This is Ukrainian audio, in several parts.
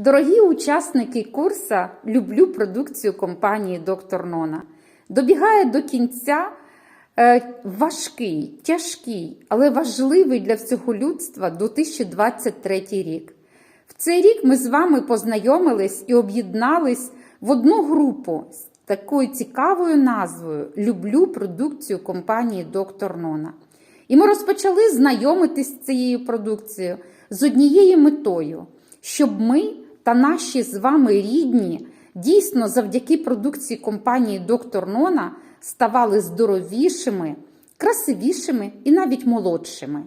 Дорогі учасники курса Люблю продукцію компанії Доктор Нона. Добігає до кінця е, важкий, тяжкий, але важливий для всього людства 2023 рік. В цей рік ми з вами познайомились і об'єднались в одну групу з такою цікавою назвою Люблю продукцію компанії Доктор Нона. І ми розпочали знайомитись з цією продукцією з однією метою, щоб ми та наші з вами рідні дійсно завдяки продукції компанії Доктор Нона ставали здоровішими, красивішими і навіть молодшими.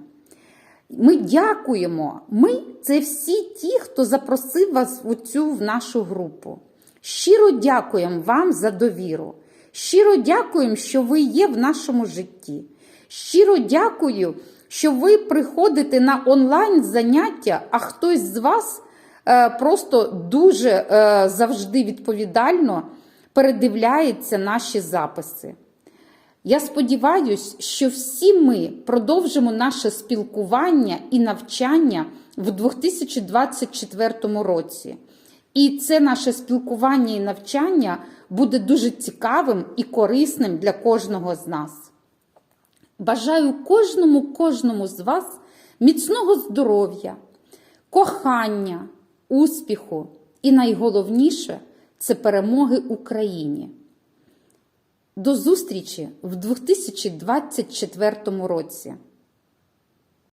Ми дякуємо. Ми це всі ті, хто запросив вас в цю в нашу групу. Щиро дякуємо вам за довіру. Щиро дякуємо, що ви є в нашому житті. Щиро дякую, що ви приходите на онлайн заняття, а хтось з вас просто дуже е, завжди відповідально передивляється наші записи. Я сподіваюся, що всі ми продовжимо наше спілкування і навчання в 2024 році. І це наше спілкування і навчання буде дуже цікавим і корисним для кожного з нас. Бажаю кожному, кожному з вас міцного здоров'я, кохання, успіху і найголовніше це перемоги Україні. До зустрічі в 2024 році!